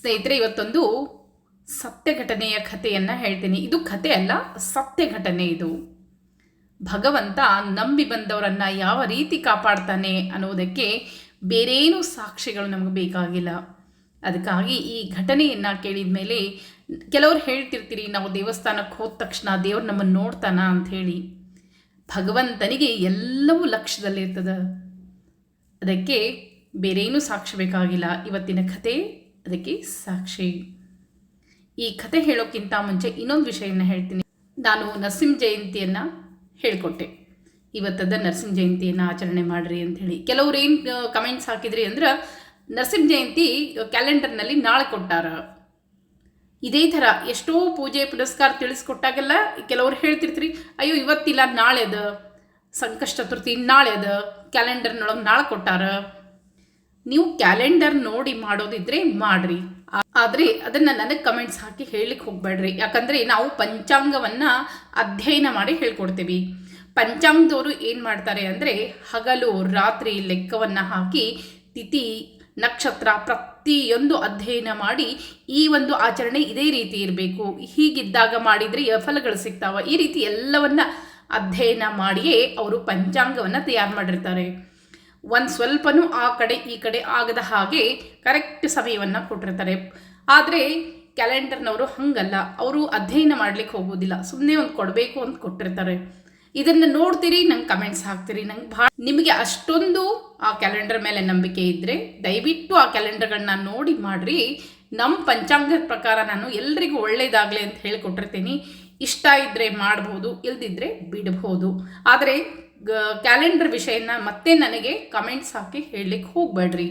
ಸ್ನೇಹಿತರೆ, ಇವತ್ತೊಂದು ಸತ್ಯ ಘಟನೆಯ ಕಥೆಯನ್ನು ಹೇಳ್ತೀನಿ. ಇದು ಕಥೆ ಅಲ್ಲ ಸತ್ಯ ಘಟನೆ ಇದು. ಭಗವಂತ ನಂಬಿ ಬಂದವರನ್ನು ಯಾವ ರೀತಿ ಕಾಪಾಡ್ತಾನೆ ಅನ್ನೋದಕ್ಕೆ ಬೇರೇನು ಸಾಕ್ಷಿಗಳು ನಮಗೆ ಬೇಕಾಗಿಲ್ಲ. ಅದಕ್ಕಾಗಿ ಈ ಘಟನೆಯನ್ನು ಕೇಳಿದ ಮೇಲೆ ಕೆಲವರು ಹೇಳ್ತಿರ್ತೀರಿ, ನಾವು ದೇವಸ್ಥಾನಕ್ಕೆ ಹೋದ ತಕ್ಷಣ ದೇವ್ರು ನಮ್ಮನ್ನು ನೋಡ್ತಾನ ಹೇಳಿ. ಭಗವಂತನಿಗೆ ಎಲ್ಲವೂ ಲಕ್ಷ್ಯದಲ್ಲಿರ್ತದೆ. ಅದಕ್ಕೆ ಬೇರೇನೂ ಸಾಕ್ಷಿ ಬೇಕಾಗಿಲ್ಲ. ಇವತ್ತಿನ ಕಥೆ ಅದಕ್ಕೆ ಸಾಕ್ಷಿ. ಈ ಕಥೆ ಹೇಳೋಕ್ಕಿಂತ ಮುಂಚೆ ಇನ್ನೊಂದು ವಿಷಯನ ಹೇಳ್ತೀನಿ. ನಾನು ನರಸಿಂಹ ಜಯಂತಿಯನ್ನು ಹೇಳಿಕೊಟ್ಟೆ. ಇವತ್ತದ ನರಸಿಂಹ ಜಯಂತಿಯನ್ನು ಆಚರಣೆ ಮಾಡಿರಿ ಅಂತ ಹೇಳಿ ಕೆಲವ್ರು ಏನು ಕಮೆಂಟ್ಸ್ ಹಾಕಿದ್ರಿ ಅಂದ್ರೆ, ನರಸಿಂಹ ಜಯಂತಿ ಕ್ಯಾಲೆಂಡರ್ನಲ್ಲಿ ನಾಳೆ ಕೊಟ್ಟಾರ. ಇದೇ ಥರ ಎಷ್ಟೋ ಪೂಜೆ ಪುರಸ್ಕಾರ ತಿಳಿಸ್ಕೊಟ್ಟಾಗೆಲ್ಲ ಕೆಲವ್ರು ಹೇಳ್ತಿರ್ತೀರಿ, ಅಯ್ಯೋ, ಇವತ್ತಿಲ್ಲ ನಾಳೆ ಅದ ಸಂಕಷ್ಟ ಚತುರ್ಥಿ ನಾಳೆ ಅದ ಕ್ಯಾಲೆಂಡರ್ನೊಳಗೆ ನಾಳೆ ಕೊಟ್ಟಾರ. ನೀವು ಕ್ಯಾಲೆಂಡರ್ ನೋಡಿ ಮಾಡೋದಿದ್ರೆ ಮಾಡ್ರಿ. ಆದರೆ ಅದನ್ನ ನನಗೆ ಕಮೆಂಟ್ಸ್ ಹಾಕಿ ಹೇಳಲಿಕ್ಕೆ ಹೋಗಬೇಡ್ರಿ. ಯಾಕಂದ್ರೆ ನಾವು ಪಂಚಾಂಗವನ್ನ ಅಧ್ಯಯನ ಮಾಡಿ ಹೇಳ್ಕೊಡ್ತೀವಿ. ಪಂಚಾಂಗದವರು ಏನು ಮಾಡ್ತಾರೆ ಅಂದರೆ ಹಗಲು, ರಾತ್ರಿ ಲೆಕ್ಕವನ್ನು ಹಾಕಿ ತಿಥಿ, ನಕ್ಷತ್ರ ಪ್ರತಿಯೊಂದು ಅಧ್ಯಯನ ಮಾಡಿ ಈ ಒಂದು ಆಚರಣೆ ಇದೇ ರೀತಿ ಇರಬೇಕು. ಹೀಗಿದ್ದಾಗ ಮಾಡಿದರೆ ಫಲಗಳು ಸಿಗ್ತಾವ. ಈ ರೀತಿ ಎಲ್ಲವನ್ನ ಅಧ್ಯಯನ ಮಾಡಿಯೇ ಅವರು ಪಂಚಾಂಗವನ್ನು ತಯಾರು ಮಾಡಿರ್ತಾರೆ. ಒಂದು ಸ್ವಲ್ಪನೂ ಆ ಕಡೆ ಈ ಕಡೆ ಆಗದ ಹಾಗೆ ಕರೆಕ್ಟ್ ಸಮಯವನ್ನು ಕೊಟ್ಟಿರ್ತಾರೆ. ಆದರೆ ಕ್ಯಾಲೆಂಡರ್ನವರು ಹಂಗಲ್ಲ. ಅವರು ಅಧ್ಯಯನ ಮಾಡ್ಲಿಕ್ಕೆ ಹೋಗೋದಿಲ್ಲ. ಸುಮ್ಮನೆ ಒಂದು ಕೊಡಬೇಕು ಅಂತ ಕೊಟ್ಟಿರ್ತಾರೆ. ಇದನ್ನು ನೋಡ್ತೀರಿ, ನಂಗೆ ಕಮೆಂಟ್ಸ್ ಹಾಕ್ತೀರಿ. ನಂಗೆ ಭಾಳ ನಿಮಗೆ ಅಷ್ಟೊಂದು ಆ ಕ್ಯಾಲೆಂಡರ್ ಮೇಲೆ ನಂಬಿಕೆ ಇದ್ದರೆ ದಯವಿಟ್ಟು ಆ ಕ್ಯಾಲೆಂಡರ್ಗಳನ್ನ ನೋಡಿ ಮಾಡ್ರಿ. ನಮ್ಮ ಪಂಚಾಂಗದ ಪ್ರಕಾರ ನಾನು ಎಲ್ರಿಗೂ ಒಳ್ಳೆಯದಾಗಲಿ ಅಂತ ಹೇಳಿಕೊಟ್ಟಿರ್ತೀನಿ. ಇಷ್ಟ ಇದ್ದರೆ ಮಾಡ್ಬೋದು, ಇಲ್ದಿದ್ರೆ ಬಿಡ್ಬೋದು. ಆದರೆ ಕ್ಯಾಲೆಂಡರ್ ವಿಷಯನ ಮತ್ತೆ ನನಗೆ ಕಮೆಂಟ್ಸ್ ಹಾಕಿ ಹೇಳಲಿಕ್ಕೆ ಹೋಗಬೇಡ್ರಿ.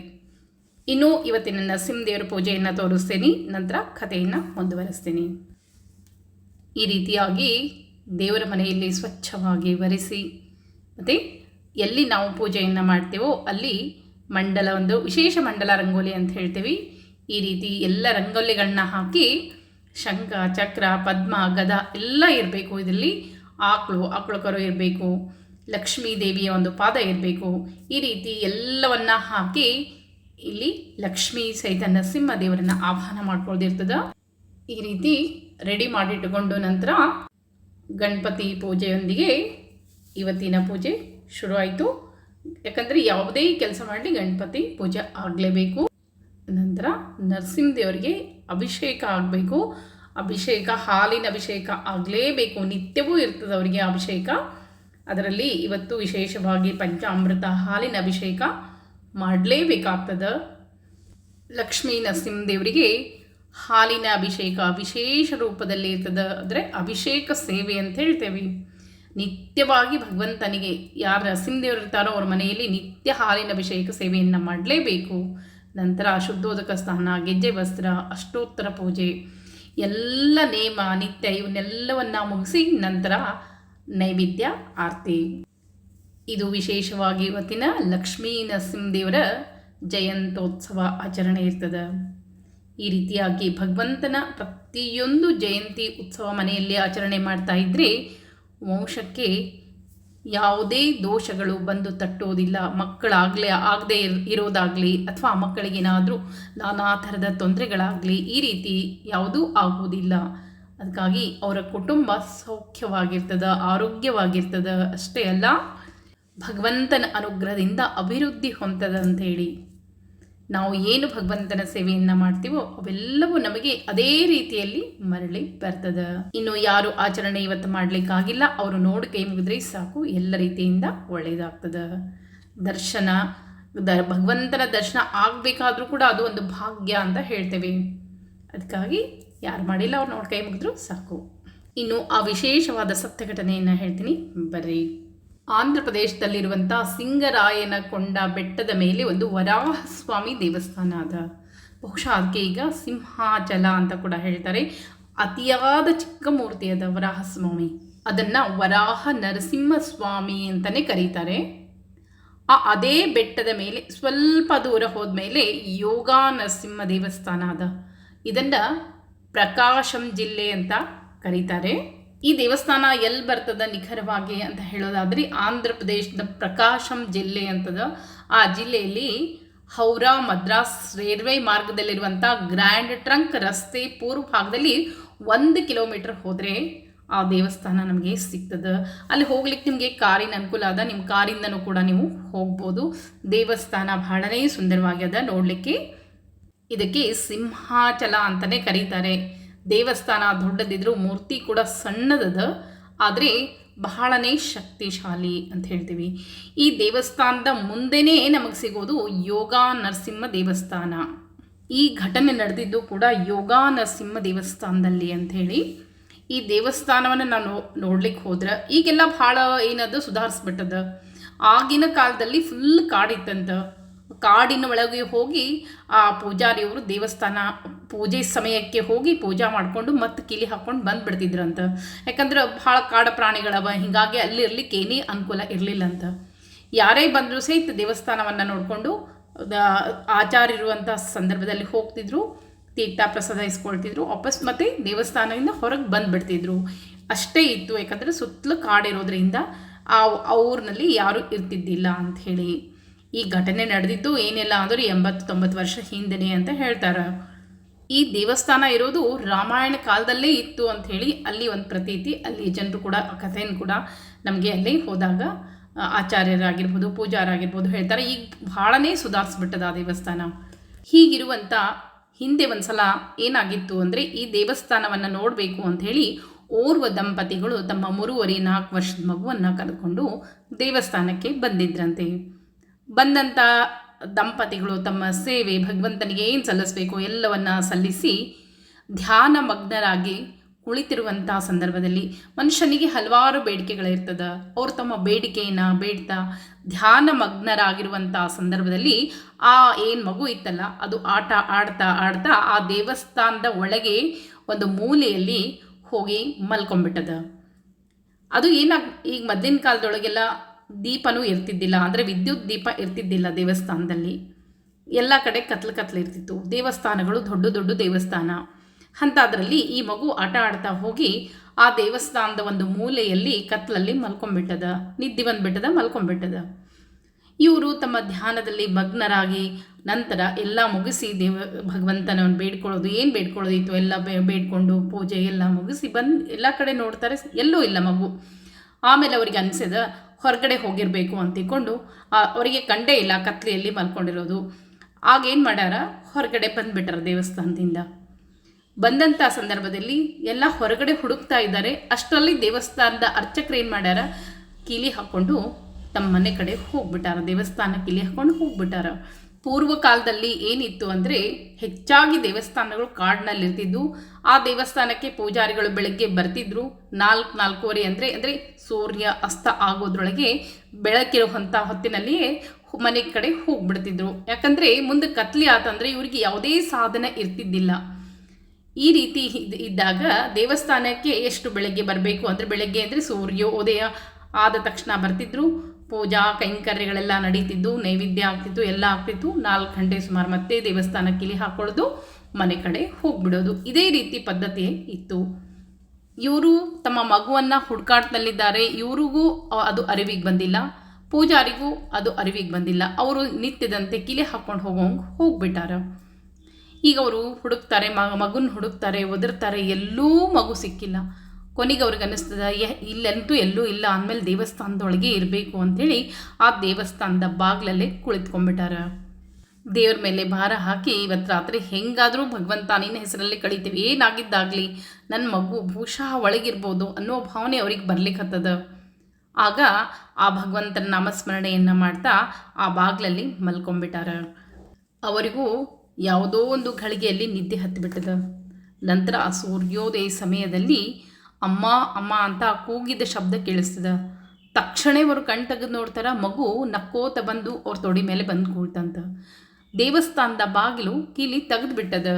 ಇನ್ನು ಇವತ್ತಿನ ನರಸಿಂಹದೇವರ ಪೂಜೆಯನ್ನು ತೋರಿಸ್ತೀನಿ, ನಂತರ ಕಥೆಯನ್ನು ಮುಂದುವರಿಸ್ತೀನಿ. ಈ ರೀತಿಯಾಗಿ ದೇವರ ಮನೆಯಲ್ಲಿ ಸ್ವಚ್ಛವಾಗಿ ಒರೆಸಿ, ಮತ್ತು ಎಲ್ಲಿ ನಾವು ಪೂಜೆಯನ್ನು ಮಾಡ್ತೇವೋ ಅಲ್ಲಿ ಮಂಡಲ ಒಂದು ವಿಶೇಷ ಮಂಡಲ ರಂಗೋಲಿ ಅಂತ ಹೇಳ್ತೀವಿ. ಈ ರೀತಿ ಎಲ್ಲ ರಂಗೋಲಿಗಳನ್ನ ಹಾಕಿ ಶಂಖ, ಚಕ್ರ, ಪದ್ಮ, ಗದ ಎಲ್ಲ ಇರಬೇಕು ಇದರಲ್ಲಿ. ಆಕಳು ಆಕಳು ಕರು ಇರಬೇಕು. ಲಕ್ಷ್ಮೀ ದೇವಿಯ ಒಂದು ಪಾದ ಇರಬೇಕು. ಈ ರೀತಿ ಎಲ್ಲವನ್ನ ಹಾಕಿ ಇಲ್ಲಿ ಲಕ್ಷ್ಮೀ ಸಹಿತ ನರಸಿಂಹ ದೇವರನ್ನ ಆಹ್ವಾನ ಮಾಡ್ಕೊಳ್ದಿರ್ತದ. ಈ ರೀತಿ ರೆಡಿ ಮಾಡಿಟ್ಟುಕೊಂಡು ನಂತರ ಗಣಪತಿ ಪೂಜೆಯೊಂದಿಗೆ ಇವತ್ತಿನ ಪೂಜೆ ಶುರುವಾಯಿತು. ಯಾಕಂದರೆ ಯಾವುದೇ ಕೆಲಸ ಮಾಡಲಿ ಗಣಪತಿ ಪೂಜೆ ಆಗಲೇಬೇಕು. ನಂತರ ನರಸಿಂಹ ದೇವರಿಗೆ ಅಭಿಷೇಕ ಆಗಬೇಕು. ಅಭಿಷೇಕ, ಹಾಲಿನ ಅಭಿಷೇಕ ಆಗಲೇಬೇಕು. ನಿತ್ಯವೂ ಇರ್ತದೆ ಅವರಿಗೆ ಅಭಿಷೇಕ. ಅದರಲ್ಲಿ ಇವತ್ತು ವಿಶೇಷವಾಗಿ ಪಂಚಾಮೃತ ಹಾಲಿನ ಅಭಿಷೇಕ ಮಾಡಲೇಬೇಕಾಗ್ತದೆ. ಲಕ್ಷ್ಮೀ ನರಸಿಂಹದೇವರಿಗೆ ಹಾಲಿನ ಅಭಿಷೇಕ ವಿಶೇಷ ರೂಪದಲ್ಲಿ ಇರ್ತದೆ. ಅಂದರೆ ಅಭಿಷೇಕ ಸೇವೆ ಅಂತ ಹೇಳ್ತೇವೆ. ನಿತ್ಯವಾಗಿ ಭಗವಂತನಿಗೆ ಯಾರು ನರಸಿಂಹದೇವರು ಇರ್ತಾರೋ ಅವ್ರ ಮನೆಯಲ್ಲಿ ನಿತ್ಯ ಹಾಲಿನ ಅಭಿಷೇಕ ಸೇವೆಯನ್ನು ಮಾಡಲೇಬೇಕು. ನಂತರ ಶುದ್ಧೋದಕ ಸ್ನಾನ, ಗೆಜ್ಜೆ ವಸ್ತ್ರ, ಅಷ್ಟೋತ್ತರ ಪೂಜೆ, ಎಲ್ಲ ನೇಮ, ನಿತ್ಯ ಇವನ್ನೆಲ್ಲವನ್ನು ಮುಗಿಸಿ ನಂತರ ನೈವೇದ್ಯ ಆರತಿ. ಇದು ವಿಶೇಷವಾಗಿ ಇವತ್ತಿನ ಲಕ್ಷ್ಮೀ ನರಸಿಂಹದೇವರ ಜಯಂತೋತ್ಸವ ಆಚರಣೆ ಇರ್ತದೆ. ಈ ರೀತಿಯಾಗಿ ಭಗವಂತನ ಪ್ರತಿಯೊಂದು ಜಯಂತಿ ಉತ್ಸವ ಮನೆಯಲ್ಲಿ ಆಚರಣೆ ಮಾಡ್ತಾ ಇದ್ದರೆ ವಂಶಕ್ಕೆ ಯಾವುದೇ ದೋಷಗಳು ಬಂದು ತಟ್ಟೋದಿಲ್ಲ. ಮಕ್ಕಳಾಗಲೇ ಆಗದೆ ಇರೋದಾಗಲಿ ಅಥವಾ ಮಕ್ಕಳಿಗೇನಾದರೂ ನಾನಾ ಥರದ ತೊಂದರೆಗಳಾಗಲಿ ಈ ರೀತಿ ಯಾವುದೂ ಆಗುವುದಿಲ್ಲ ಅದಕ್ಕಾಗಿ ಅವರ ಕುಟುಂಬ ಸೌಖ್ಯವಾಗಿರ್ತದ, ಆರೋಗ್ಯವಾಗಿರ್ತದ ಅಷ್ಟೇ ಅಲ್ಲ, ಭಗವಂತನ ಅನುಗ್ರಹದಿಂದ ಅಭಿವೃದ್ಧಿ ಹೊಂದದ ಅಂತೇಳಿ ನಾವು ಏನು ಭಗವಂತನ ಸೇವೆಯನ್ನು ಮಾಡ್ತೀವೋ ಅವೆಲ್ಲವೂ ನಮಗೆ ಅದೇ ರೀತಿಯಲ್ಲಿ ಮರಳಿ ಬರ್ತದ. ಇನ್ನು ಯಾರು ಆಚರಣೆ ಇವತ್ತು ಮಾಡ್ಲಿಕ್ಕಾಗಿಲ್ಲ, ಅವರು ನೋಡಿ ಕೈ ಮುಗಿದ್ರೆ ಸಾಕು, ಎಲ್ಲ ರೀತಿಯಿಂದ ಒಳ್ಳೆಯದಾಗ್ತದ ದರ್ಶನ ದ ಭಗವಂತನ ದರ್ಶನ ಆಗಬೇಕಾದ್ರೂ ಕೂಡ ಅದು ಒಂದು ಭಾಗ್ಯ ಅಂತ ಹೇಳ್ತೇವೆ. ಅದಕ್ಕಾಗಿ ಯಾರು ಮಾಡಿಲ್ಲ ಅವ್ರು ನೋಡಿ ಕೈ ಮುಗಿದ್ರು ಸಾಕು. ಇನ್ನು ಆ ವಿಶೇಷವಾದ ಸತ್ಯ ಘಟನೆಯನ್ನು ಹೇಳ್ತೀನಿ. ಬರ್ರಿ. ಆಂಧ್ರ ಪ್ರದೇಶದಲ್ಲಿರುವಂಥ ಸಿಂಗರಾಯನ ಕೊಂಡ ಬೆಟ್ಟದ ಮೇಲೆ ಒಂದು ವರಾಹ ಸ್ವಾಮಿ ದೇವಸ್ಥಾನ ಅದ. ಬಹುಶಃ ಅದಕ್ಕೆ ಈಗ ಸಿಂಹಾಚಲ ಅಂತ ಕೂಡ ಹೇಳ್ತಾರೆ. ಅತಿಯಾದ ಚಿಕ್ಕ ಮೂರ್ತಿ ಅದ ವರಾಹ ಸ್ವಾಮಿ ಅದನ್ನು ವರಾಹ ನರಸಿಂಹ ಸ್ವಾಮಿ ಅಂತಲೇ ಕರೀತಾರೆ. ಆ ಅದೇ ಬೆಟ್ಟದ ಮೇಲೆ ಸ್ವಲ್ಪ ದೂರ ಹೋದ್ಮೇಲೆ ಯೋಗ ನರಸಿಂಹ ದೇವಸ್ಥಾನ ಅದ. ಇದನ್ನು ಪ್ರಕಾಶಂ ಜಿಲ್ಲೆ ಅಂತ ಕರೀತಾರೆ. ಈ ದೇವಸ್ಥಾನ ಎಲ್ಲಿ ಬರ್ತದ ನಿಖರವಾಗಿ ಅಂತ ಹೇಳೋದಾದ್ರೆ ಆಂಧ್ರ ಪ್ರದೇಶದ ಪ್ರಕಾಶಂ ಜಿಲ್ಲೆ ಅಂತದ. ಆ ಜಿಲ್ಲೆಯಲ್ಲಿ ಹೌರಾ ಮದ್ರಾಸ್ ರೈಲ್ವೆ ಮಾರ್ಗದಲ್ಲಿರುವಂಥ ಗ್ರ್ಯಾಂಡ್ ಟ್ರಂಕ್ ರಸ್ತೆ ಪೂರ್ವ ಭಾಗದಲ್ಲಿ ಒಂದು ಕಿಲೋಮೀಟರ್ ಹೋದರೆ ಆ ದೇವಸ್ಥಾನ ನಮಗೆ ಸಿಗ್ತದೆ. ಅಲ್ಲಿ ಹೋಗ್ಲಿಕ್ಕೆ ನಿಮಗೆ ಕಾರಿನ ಅನುಕೂಲ ಅದ. ನಿಮ್ಮ ಕಾರಿಂದನೂ ಕೂಡ ನೀವು ಹೋಗ್ಬೋದು. ದೇವಸ್ಥಾನ ಬಹಳನೇ ಸುಂದರವಾಗ್ಯದ ನೋಡಲಿಕ್ಕೆ. ಇದಕ್ಕೆ ಸಿಂಹಾಚಲ ಅಂತಲೇ ಕರೀತಾರೆ. ದೇವಸ್ಥಾನ ದೊಡ್ಡದಿದ್ರು ಮೂರ್ತಿ ಕೂಡ ಸಣ್ಣದದ, ಆದರೆ ಬಹಳನೇ ಶಕ್ತಿಶಾಲಿ ಅಂತ ಹೇಳ್ತೀವಿ. ಈ ದೇವಸ್ಥಾನದ ಮುಂದೆನೇ ನಮಗೆ ಸಿಗೋದು ಯೋಗ ನರಸಿಂಹ ದೇವಸ್ಥಾನ. ಈ ಘಟನೆ ನಡೆದಿದ್ದು ಕೂಡ ಯೋಗ ನರಸಿಂಹ ದೇವಸ್ಥಾನದಲ್ಲಿ ಅಂಥೇಳಿ ಈ ದೇವಸ್ಥಾನವನ್ನು ನಾನು ನೋಡ್ಲಿಕ್ಕೆ ಹೋದ್ರೆ ಈಗೆಲ್ಲ ಭಾಳ ಏನದು ಸುಧಾರಿಸ್ಬಿಟ್ಟದ. ಆಗಿನ ಕಾಲದಲ್ಲಿ ಫುಲ್ ಕಾಡಿತ್ತಂತ. ಕಾಡಿನ ಒಳಗೆ ಹೋಗಿ ಆ ಪೂಜಾರಿಯವರು ದೇವಸ್ಥಾನ ಪೂಜೆ ಸಮಯಕ್ಕೆ ಹೋಗಿ ಪೂಜಾ ಮಾಡಿಕೊಂಡು ಮತ್ತೆ ಕಿಲಿ ಹಾಕ್ಕೊಂಡು ಅಂತ ಯಾಕಂದ್ರೆ ಭಾಳ ಕಾಡ ಪ್ರಾಣಿಗಳವ, ಹೀಗಾಗಿ ಅಲ್ಲಿ ಇರ್ಲಿಕ್ಕೆ ಏನೇ ಅನುಕೂಲ ಇರಲಿಲ್ಲ ಅಂತ ಯಾರೇ ಬಂದರೂ ಸಹಿತ ದೇವಸ್ಥಾನವನ್ನು ನೋಡಿಕೊಂಡು ಆಚಾರ್ಯರುವಂಥ ಸಂದರ್ಭದಲ್ಲಿ ಹೋಗ್ತಿದ್ರು, ತೀರ್ಥ ಪ್ರಸಾದ ಇಸ್ಕೊಳ್ತಿದ್ರು, ವಾಪಸ್ ಮತ್ತೆ ದೇವಸ್ಥಾನದಿಂದ ಹೊರಗೆ ಬಂದುಬಿಡ್ತಿದ್ರು. ಅಷ್ಟೇ ಇತ್ತು, ಯಾಕಂದರೆ ಸುತ್ತಲೂ ಕಾಡಿರೋದ್ರಿಂದ ಆ ಊರಿನಲ್ಲಿ ಯಾರೂ ಇರ್ತಿದ್ದಿಲ್ಲ ಅಂಥೇಳಿ ಈ ಘಟನೆ ನಡೆದಿದ್ದು ಏನೆಲ್ಲ ಅಂದ್ರೆ ಎಂಬತ್ತು ತೊಂಬತ್ತು ವರ್ಷ ಹಿಂದೆನೆ ಅಂತ ಹೇಳ್ತಾರೆ. ಈ ದೇವಸ್ಥಾನ ಇರೋದು ರಾಮಾಯಣ ಕಾಲದಲ್ಲೇ ಇತ್ತು ಅಂತ ಹೇಳಿ ಅಲ್ಲಿ ಒಂದು ಪ್ರತೀತಿ, ಅಲ್ಲಿ ಜನರು ಕೂಡ ಕಥೆಯನ್ನು ಕೂಡ ನಮಗೆ ಅಲ್ಲಿ ಹೋದಾಗ ಆಚಾರ್ಯರಾಗಿರ್ಬೋದು, ಪೂಜಾರಾಗಿರ್ಬೋದು ಹೇಳ್ತಾರೆ. ಈಗ ಭಾಳನೇ ಸುಧಾರಿಸ್ಬಿಟ್ಟದ ಆ ದೇವಸ್ಥಾನ. ಹೀಗಿರುವಂಥ ಹಿಂದೆ ಒಂದು ಸಲ ಏನಾಗಿತ್ತು ಅಂದರೆ ಈ ದೇವಸ್ಥಾನವನ್ನು ನೋಡಬೇಕು ಅಂಥೇಳಿ ಓರ್ವ ದಂಪತಿಗಳು ತಮ್ಮ ಮೂರುವರೆ ನಾಲ್ಕು ವರ್ಷದ ಮಗುವನ್ನು ಕರೆದುಕೊಂಡು ದೇವಸ್ಥಾನಕ್ಕೆ ಬಂದಿದ್ರಂತೆ. ಬಂದಂಥ ದಂಪತಿಗಳು ತಮ್ಮ ಸೇವೆ ಭಗವಂತನಿಗೆ ಏನು ಸಲ್ಲಿಸಬೇಕು ಎಲ್ಲವನ್ನ ಸಲ್ಲಿಸಿ ಧ್ಯಾನ ಮಗ್ನರಾಗಿ ಕುಳಿತಿರುವಂಥ ಸಂದರ್ಭದಲ್ಲಿ ಮನುಷ್ಯನಿಗೆ ಹಲವಾರು ಬೇಡಿಕೆಗಳಿರ್ತದೆ. ಅವರು ತಮ್ಮ ಬೇಡಿಕೆಯನ್ನು ಬೇಡ್ತಾ ಧ್ಯಾನ ಮಗ್ನರಾಗಿರುವಂಥ ಸಂದರ್ಭದಲ್ಲಿ ಆ ಏನು ಮಗು ಇತ್ತಲ್ಲ, ಅದು ಆಟ ಆಡ್ತಾ ಆಡ್ತಾ ಆ ದೇವಸ್ಥಾನದ ಒಳಗೆ ಒಂದು ಮೂಲೆಯಲ್ಲಿ ಹೋಗಿ ಮಲ್ಕೊಂಡ್ಬಿಟ್ಟದ. ಅದು ಏನಾಗ, ಈಗ ಮದ್ದಿನ ಕಾಲದೊಳಗೆಲ್ಲ ದೀಪನೂ ಇರ್ತಿದ್ದಿಲ್ಲ, ಅಂದರೆ ವಿದ್ಯುತ್ ದೀಪ ಇರ್ತಿದ್ದಿಲ್ಲ ದೇವಸ್ಥಾನದಲ್ಲಿ. ಎಲ್ಲ ಕಡೆ ಕತ್ಲು ಕತ್ಲು ಇರ್ತಿತ್ತು. ದೇವಸ್ಥಾನಗಳು ದೊಡ್ಡ ದೊಡ್ಡ ದೇವಸ್ಥಾನ. ಅಂಥದ್ರಲ್ಲಿ ಈ ಮಗು ಆಟ ಆಡ್ತಾ ಹೋಗಿ ಆ ದೇವಸ್ಥಾನದ ಒಂದು ಮೂಲೆಯಲ್ಲಿ ಕತ್ಲಲ್ಲಿ ಮಲ್ಕೊಂಡ್ಬಿಟ್ಟದ, ನಿದ್ದೆ ಬಂದ್ಬಿಟ್ಟದ, ಮಲ್ಕೊಂಡ್ಬಿಟ್ಟದ. ಇವರು ತಮ್ಮ ಧ್ಯಾನದಲ್ಲಿ ಮಗ್ನರಾಗಿ ನಂತರ ಎಲ್ಲ ಮುಗಿಸಿ ದೇವ ಭಗವಂತನವನ್ನು ಬೇಡ್ಕೊಳ್ಳೋದು, ಏನು ಬೇಡ್ಕೊಳ್ಳೋದಿತ್ತು ಎಲ್ಲ ಬೇಡ್ಕೊಂಡು ಪೂಜೆ ಎಲ್ಲ ಮುಗಿಸಿ ಬಂದು, ಎಲ್ಲ ಕಡೆ ನೋಡ್ತಾರೆ, ಎಲ್ಲೂ ಇಲ್ಲ ಮಗು. ಆಮೇಲೆ ಅವರಿಗೆ ಅನಿಸಿದ ಹೊರಗಡೆ ಹೋಗಿರಬೇಕು ಅಂತ ತಿಳ್ಕೊಂಡು ಅವರಿಗೆ ಕಂಡೇ ಇಲ್ಲ, ಕತ್ಲೆಯಲ್ಲಿ ಮಲ್ಕೊಂಡಿರೋದು. ಆಗೇನು ಮಾಡ್ಯಾರ? ಹೊರಗಡೆ ಬಂದುಬಿಟ್ರ ದೇವಸ್ಥಾನದಿಂದ. ಬಂದಂಥ ಸಂದರ್ಭದಲ್ಲಿ ಎಲ್ಲ ಹೊರಗಡೆ ಹುಡುಕ್ತಾ ಇದ್ದಾರೆ. ಅಷ್ಟರಲ್ಲಿ ದೇವಸ್ಥಾನದ ಅರ್ಚಕರು ಏನು ಮಾಡ್ಯಾರ? ಕೀಲಿ ಹಾಕ್ಕೊಂಡು ತಮ್ಮ ಮನೆ ಕಡೆ ಹೋಗ್ಬಿಟ್ಟಾರ. ದೇವಸ್ಥಾನ ಕೀಲಿ ಹಾಕ್ಕೊಂಡು ಹೋಗ್ಬಿಟ್ಟಾರ. ಪೂರ್ವ ಕಾಲದಲ್ಲಿ ಏನಿತ್ತು ಅಂದರೆ ಹೆಚ್ಚಾಗಿ ದೇವಸ್ಥಾನಗಳು ಕಾಡಿನಲ್ಲಿರ್ತಿದ್ವು. ಆ ದೇವಸ್ಥಾನಕ್ಕೆ ಪೂಜಾರಿಗಳು ಬೆಳಗ್ಗೆ ಬರ್ತಿದ್ರು. ನಾಲ್ಕು, ನಾಲ್ಕೂವರೆ ಅಂದರೆ ಅಂದರೆ ಸೂರ್ಯ ಅಸ್ತ ಆಗೋದ್ರೊಳಗೆ ಬೆಳಕಿರುವಂಥ ಹೊತ್ತಿನಲ್ಲಿಯೇ ಮನೆ ಕಡೆ ಹೋಗ್ಬಿಡ್ತಿದ್ರು. ಯಾಕಂದರೆ ಮುಂದೆ ಕತ್ಲಿ ಆತಂದರೆ ಇವರಿಗೆ ಯಾವುದೇ ಸಾಧನ ಇರ್ತಿದ್ದಿಲ್ಲ. ಈ ರೀತಿ ಇದ್- ಇದ್ದಾಗ ದೇವಸ್ಥಾನಕ್ಕೆ ಎಷ್ಟು ಬೆಳಗ್ಗೆ ಬರಬೇಕು ಅಂದರೆ ಬೆಳಗ್ಗೆ ಅಂದರೆ ಸೂರ್ಯೋದಯ ಆದ ತಕ್ಷಣ ಬರ್ತಿದ್ರು. ಪೂಜಾ, ಕೈಂಕರ್ಯಗಳೆಲ್ಲ ನಡೀತಿದ್ದು, ನೈವೇದ್ಯ ಆಗ್ತಿತ್ತು, ಎಲ್ಲ ಆಗ್ತಿತ್ತು. ನಾಲ್ಕು ಗಂಟೆ ಸುಮಾರು ಮತ್ತೆ ದೇವಸ್ಥಾನಕ್ಕೆ ಇಲ್ಲಿ ಹಾಕೊಳ್ಳೋದು, ಮನೆ ಕಡೆ ಹೋಗ್ಬಿಡೋದು. ಇದೇ ರೀತಿ ಪದ್ಧತಿ ಇತ್ತು. ಇವರು ತಮ್ಮ ಮಗುವನ್ನು ಹುಡುಕಾಟದಲ್ಲಿದ್ದಾರೆ. ಇವರಿಗೂ ಅದು ಅರಿವಿಗೆ ಬಂದಿಲ್ಲ. ಪೂಜಾರಿಗೂ ಅದು ಅರಿವಿಗೆ ಬಂದಿಲ್ಲ. ಅವರು ನಿತ್ಯದಂತೆ ಕಿಲೆ ಹಾಕ್ಕೊಂಡು ಹೋಗೋಂಗೆ ಹೋಗ್ಬಿಟ್ಟಾರ. ಈಗ ಅವರು ಹುಡುಕ್ತಾರೆ ಮಗುನ ಹುಡುಕ್ತಾರೆ, ಒದರ್ತಾರೆ, ಎಲ್ಲೂ ಮಗು ಸಿಕ್ಕಿಲ್ಲ. ಕೊನೆಗೆ ಅವ್ರಿಗೆ ಅನ್ನಿಸ್ತದ ಇಲ್ಲಂತೂ ಎಲ್ಲೂ ಇಲ್ಲ ಆಮೇಲೆ ದೇವಸ್ಥಾನದೊಳಗೆ ಇರಬೇಕು ಅಂಥೇಳಿ ಆ ದೇವಸ್ಥಾನದ ಬಾಗ್ಲಲ್ಲೇ ಕುಳಿತುಕೊಂಡ್ಬಿಟ್ಟಾರ. ದೇವ್ರ ಮೇಲೆ ಭಾರ ಹಾಕಿ ಇವತ್ತು ರಾತ್ರಿ ಹೆಂಗಾದರೂ ಭಗವಂತ ನಿನ್ನ ಹೆಸರಲ್ಲಿ ಕಳಿತೀವಿ, ಏನಾಗಿದ್ದಾಗಲಿ? ನನ್ನ ಮಗು ಬಹುಶಃ ಒಳಗಿರ್ಬೋದು ಅನ್ನೋ ಭಾವನೆ ಅವ್ರಿಗೆ ಬರ್ಲಿಕ್ಕತ್ತದ ಆಗ ಆ ಭಗವಂತನ ನಾಮಸ್ಮರಣೆಯನ್ನು ಮಾಡ್ತಾ ಆ ಬಾಗ್ಲಲ್ಲಿ ಮಲ್ಕೊಂಡ್ಬಿಟ್ಟಾರ. ಅವರಿಗೂ ಯಾವುದೋ ಒಂದು ಘಳಿಗೆಯಲ್ಲಿ ನಿದ್ದೆ ಹತ್ತಿಬಿಟ್ಟದ ನಂತರ ಆ ಸೂರ್ಯೋದಯ ಸಮಯದಲ್ಲಿ ಅಮ್ಮ ಅಮ್ಮ ಅಂತ ಕೂಗಿದ ಶಬ್ದ ಕೇಳಿಸ್ತದ. ತಕ್ಷಣ ಅವರು ಕಣ್ ತೆಗೆದು ನೋಡ್ತಾರ, ಮಗು ನಕ್ಕೋತ ಬಂದು ಅವ್ರ ತೊಡಿ ಮೇಲೆ ಬಂದು ಕೂಳ್ತಂತ ದೇವಸ್ಥಾನದ ಬಾಗಿಲು ಕೀಲಿ ತೆಗೆದುಬಿಟ್ಟದ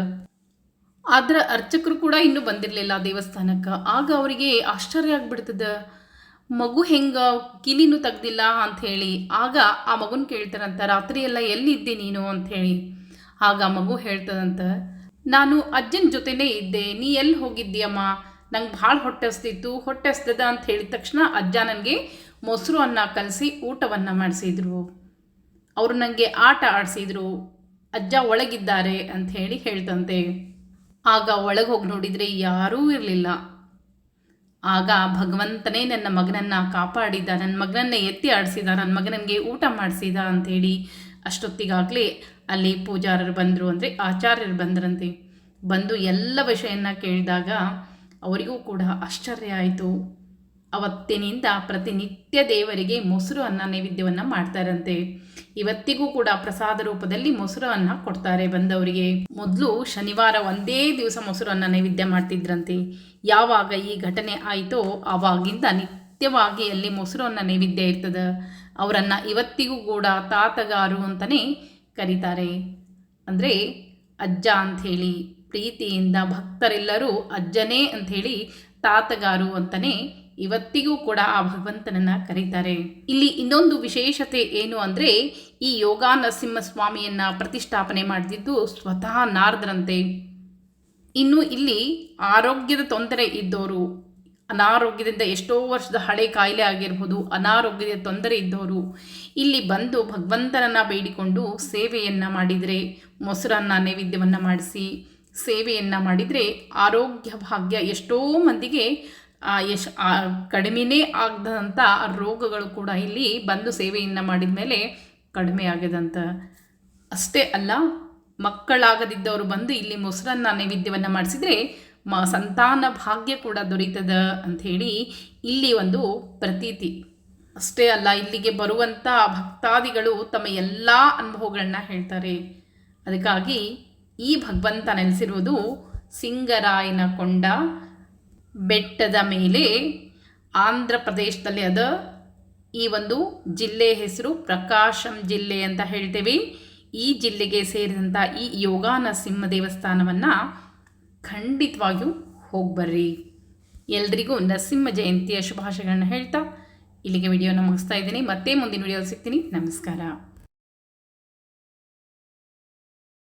ಆದ್ರೆ ಅರ್ಚಕರು ಕೂಡ ಇನ್ನೂ ಬಂದಿರಲಿಲ್ಲ ದೇವಸ್ಥಾನಕ್ಕೆ. ಆಗ ಅವರಿಗೆ ಆಶ್ಚರ್ಯ ಆಗ್ಬಿಡ್ತದ. ಮಗು ಹೆಂಗ ಕಿಲಿನೂ ತೆಗ್ದಿಲ್ಲ ಹೇಳಿ. ಆಗ ಆ ಮಗುನ ಕೇಳ್ತಾರಂತ ರಾತ್ರಿ ಎಲ್ಲ ಎಲ್ಲಿದ್ದೆ ನೀನು ಅಂತ ಹೇಳಿ. ಆಗ ಮಗು ಹೇಳ್ತದಂತ, ನಾನು ಅಜ್ಜನ ಜೊತೆನೇ ಇದ್ದೆ, ನೀ ಎಲ್ಲಿ ಹೋಗಿದ್ದೀಯಮ್ಮ? ನಂಗೆ ಭಾಳ ಹೊಟ್ಟೆ ಹಸ್ತಿತ್ತು ಹೊಟ್ಟೆ ಹಸ್ತದ ಅಂತ ಹೇಳಿದ ತಕ್ಷಣ ಅಜ್ಜ ನನಗೆ ಮೊಸರು ಅನ್ನ ಕಲಸಿ ಊಟವನ್ನು ಮಾಡಿಸಿದ್ರು. ಅವರು ನನಗೆ ಆಟ ಆಡಿಸಿದ್ರು. ಅಜ್ಜ ಒಳಗಿದ್ದಾರೆ ಅಂತ ಹೇಳಿ ಹೇಳ್ತಂತೆ. ಆಗ ಒಳಗೆ ಹೋಗಿ ನೋಡಿದರೆ ಯಾರೂ ಇರಲಿಲ್ಲ. ಆಗ ಭಗವಂತನೇ ನನ್ನ ಮಗನನ್ನು ಕಾಪಾಡಿದ್ದ ನನ್ನ ಮಗನನ್ನ ಎತ್ತಿ ಆಡಿಸಿದ ನನ್ನ ಮಗನಿಗೆ ಊಟ ಮಾಡಿಸಿದ ಅಂಥೇಳಿ ಅಷ್ಟೊತ್ತಿಗಾಗಲೇ ಅಲ್ಲಿ ಪೂಜಾರರು ಬಂದರು ಅಂದರೆ ಆಚಾರ್ಯರು ಬಂದ್ರಂತೆ. ಬಂದು ಎಲ್ಲ ವಿಷಯನ ಕೇಳಿದಾಗ ಅವರಿಗೂ ಕೂಡ ಆಶ್ಚರ್ಯ ಆಯಿತು. ಅವತ್ತಿನಿಂದ ಪ್ರತಿನಿತ್ಯ ದೇವರಿಗೆ ಮೊಸರು ಅನ್ನ ನೈವೇದ್ಯವನ್ನು ಮಾಡ್ತಾರಂತೆ. ಇವತ್ತಿಗೂ ಕೂಡ ಪ್ರಸಾದ ರೂಪದಲ್ಲಿ ಮೊಸರು ಅನ್ನ ಕೊಡ್ತಾರೆ ಬಂದವರಿಗೆ. ಮೊದಲು ಶನಿವಾರ ಒಂದೇ ದಿವಸ ಮೊಸರು ಅನ್ನ ನೈವೇದ್ಯ ಮಾಡ್ತಿದ್ರಂತೆ. ಯಾವಾಗ ಈ ಘಟನೆ ಆಯಿತೋ ಆವಾಗಿಂದ ನಿತ್ಯವಾಗಿ ಅಲ್ಲಿ ಮೊಸರು ಅನ್ನ ನೈವೇದ್ಯ ಇರ್ತದೆ. ಅವರನ್ನು ಇವತ್ತಿಗೂ ಕೂಡ ತಾತಗಾರು ಅಂತಲೇ ಕರೀತಾರೆ. ಅಂದರೆ ಅಜ್ಜ ಅಂಥೇಳಿ. ಪ್ರೀತಿಯಿಂದ ಭಕ್ತರೆಲ್ಲರೂ ಅಜ್ಜನೇ ಅಂಥೇಳಿ ತಾತಗಾರು ಅಂತಲೇ ಇವತ್ತಿಗೂ ಕೂಡ ಆ ಭಗವಂತನನ್ನ ಕರೀತಾರೆ. ಇಲ್ಲಿ ಇನ್ನೊಂದು ವಿಶೇಷತೆ ಏನು ಅಂದರೆ ಈ ಯೋಗ ನರಸಿಂಹ ಸ್ವಾಮಿಯನ್ನ ಪ್ರತಿಷ್ಠಾಪನೆ ಮಾಡಿದ್ದು ಸ್ವತಃ ನಾರದರಂತೆ. ಇನ್ನು ಇಲ್ಲಿ ಆರೋಗ್ಯದ ತೊಂದರೆ ಇದ್ದವರು ಅನಾರೋಗ್ಯದಿಂದ ಎಷ್ಟೋ ವರ್ಷದ ಹಳೆ ಕಾಯಿಲೆ ಆಗಿರ್ಬೋದು, ಅನಾರೋಗ್ಯದ ತೊಂದರೆ ಇದ್ದವರು ಇಲ್ಲಿ ಬಂದು ಭಗವಂತನನ್ನ ಬೇಡಿಕೊಂಡು ಸೇವೆಯನ್ನು ಮಾಡಿದರೆ ಮೊಸರನ್ನ ನೈವೇದ್ಯವನ್ನು ಮಾಡಿಸಿ ಸೇವೆಯನ್ನು ಮಾಡಿದರೆ ಆರೋಗ್ಯ ಭಾಗ್ಯ ಎಷ್ಟೋ ಮಂದಿಗೆ ಎಶ್ ಕಡಿಮೆನೇ ಆಗದಂಥ ರೋಗಗಳು ಕೂಡ ಇಲ್ಲಿ ಬಂದು ಸೇವೆಯನ್ನು ಮಾಡಿದ ಮೇಲೆ ಕಡಿಮೆ ಆಗದಂತ ಅಷ್ಟೇ ಅಲ್ಲ, ಮಕ್ಕಳಾಗದಿದ್ದವರು ಬಂದು ಇಲ್ಲಿ ಮೊಸರನ್ನ ನೈವೇದ್ಯವನ್ನು ಮಾಡಿಸಿದರೆ ಮ, ಸಂತಾನ ಭಾಗ್ಯ ಕೂಡ ದೊರೀತದ ಅಂಥೇಳಿ ಇಲ್ಲಿ ಒಂದು ಪ್ರತೀತಿ. ಅಷ್ಟೇ ಅಲ್ಲ, ಇಲ್ಲಿಗೆ ಬರುವಂಥ ಭಕ್ತಾದಿಗಳು ತಮ್ಮ ಎಲ್ಲ ಅನುಭವಗಳನ್ನ ಹೇಳ್ತಾರೆ. ಅದಕ್ಕಾಗಿ ಈ ಭಗವಂತ ನೆಲೆಸಿರುವುದು ಸಿಂಗರಾಯನ ಕೊಂಡ. ಬೆಟ್ಟದ ಮೇಲೆ ಆಂಧ್ರ ಪ್ರದೇಶದಲ್ಲಿ ಅದ. ಈ ಒಂದು ಜಿಲ್ಲೆ ಹೆಸರು ಪ್ರಕಾಶಂ ಜಿಲ್ಲೆ ಅಂತ ಹೇಳ್ತೇವೆ. ಈ ಜಿಲ್ಲೆಗೆ ಸೇರಿದಂಥ ಈ ಯೋಗಾನ ಸಿಂಹ ದೇವಸ್ಥಾನವನ್ನು ಖಂಡಿತವಾಗಿಯೂ ಹೋಗ್ಬರ್ರಿ. ಎಲ್ರಿಗೂ ನರಸಿಂಹ ಜಯಂತಿಯ ಶುಭಾಶಯಗಳನ್ನ ಹೇಳ್ತಾ ಇಲ್ಲಿಗೆ ವಿಡಿಯೋನ ಮುಗಿಸ್ತಾ ಇದ್ದೀನಿ. ಮತ್ತೆ ಮುಂದಿನ ವಿಡಿಯೋ ಸಿಗ್ತೀನಿ. ನಮಸ್ಕಾರ.